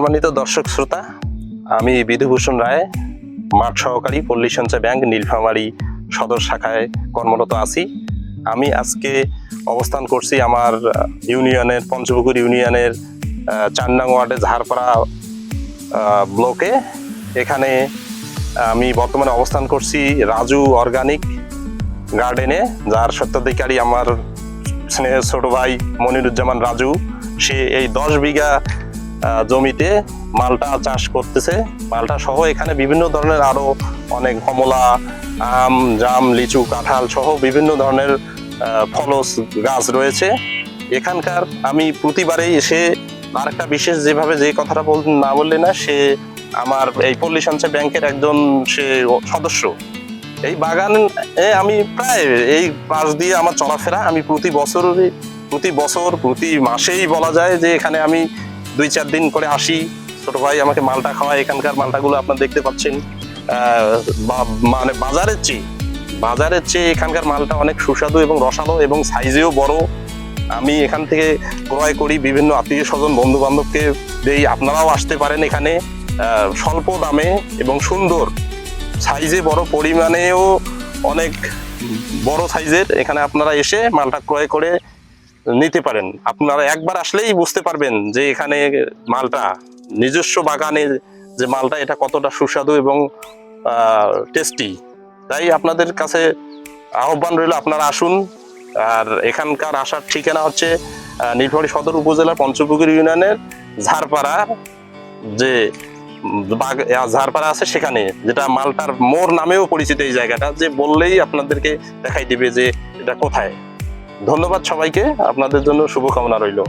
সম্মানিত দর্শক শ্রোতা, আমি বিধুভূষণ রায়, মাঠ সহকারী পল্লী সঞ্চয় ব্যাংক, নীলফামারী সদর শাখায় কর্মরত আছি। আমি আজকে অবস্থান করছি আমার ইউনিয়নের পঞ্চপুকুর ইউনিয়নের চার ওয়ার্ডে ঝাড়পাড়া ব্লকে। এখানে আমি বর্তমানে অবস্থান করছি রাজু অর্গানিক গার্ডেনে, যার সত্যাধিকারী আমার স্নেহের ছোট ভাই মনিরুজ্জামান রাজু। সে এই দশ বিঘা জমিতে মালটা চাষ করতেছে। মালটা সহ এখানে বিভিন্ন ধরনের আরও অনেক কমলা, আম, জাম, লিচু, কাঁঠাল সহ বিভিন্ন ধরনের ফলস গাছ রয়েছে। এখানকার আমি প্রতিবারেই এসে আরেকটা বিশেষ যেভাবে যে কথাটা বল, না বললে না, সে আমার এই পল্লী সঞ্চয় ব্যাংকের একজন সে সদস্য। এই বাগানে আমি প্রায় এই পাশ দিয়ে আমার চলাফেরা আমি প্রতি বছরই, প্রতি বছর, প্রতি মাসেই বলা যায় যে এখানে আমি দুই চার দিন করে আসি। ছোট ভাই আমাকে মালটা খাওয়ায়, এখানকার মালটাগুলো আপনারা দেখতে পাচ্ছেন। মানে বাজারের চেয়ে বাজারের চেয়ে এখানকার মালটা অনেক সুস্বাদু এবং রসালো এবং সাইজেও বড়। আমি এখান থেকে ক্রয় করি, বিভিন্ন আত্মীয় স্বজন বন্ধু বান্ধবকে দেই। আপনারাও আসতে পারেন এখানে। স্বল্প দামে এবং সুন্দর। সাইজে বড়, পরিমাণেও অনেক বড় সাইজের। এখানে আপনারা এসে মালটা ক্রয় করে নিতে পারেন। আপনারা একবার আসলেই বুঝতে পারবেন যে এখানে মালটা, নিজস্ব বাগানে যে মালটা, এটা কতটা সুস্বাদু এবং টেস্টি তাই আপনাদের কাছে আহ্বান রইল, আপনারা আসুন। আর এখানকার আসার ঠিকানা হচ্ছে নীলফামারী সদর উপজেলার পঞ্চপুকুর ইউনিয়নের ঝাড়পাড়া, যে ঝাড়পাড়া আছে সেখানে, যেটা মালটার মোর নামেও পরিচিত এই জায়গাটা, যে বললেই আপনাদেরকে দেখাই দিবে যে এটা কোথায়। ধন্যবাদ সবাইকে। আপনাদের জন্য শুভকামনা রইল।